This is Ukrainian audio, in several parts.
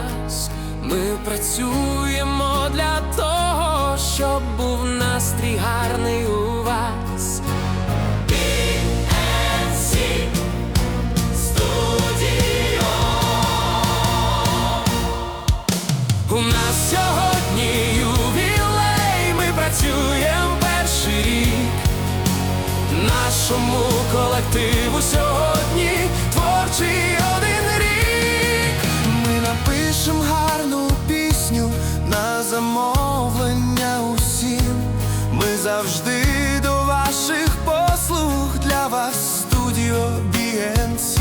нас. Ми працюємо для того, щоб був настрій гарний у вас. У нас сьогодні ювілей, ми працюємо перший рік. Нашому колективу сьогодні завжди до ваших послуг для вас студіо BNC.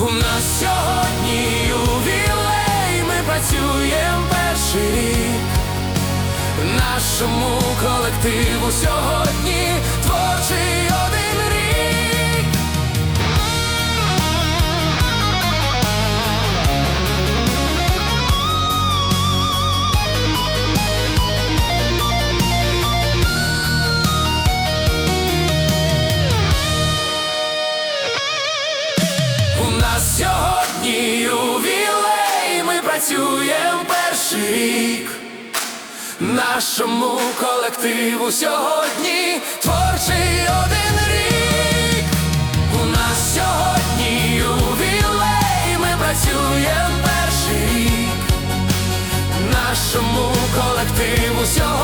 У нас сьогодні ювілей, ми працюємо перший. Нашому колективу сьогодні творчий У нас сьогодні ювілей, ми працюємо перший рік. Нашому колективу сьогодні творчий один рік. У нас сьогодні ювілей, ми працюємо перший рік. Нашому колективу сьогодні.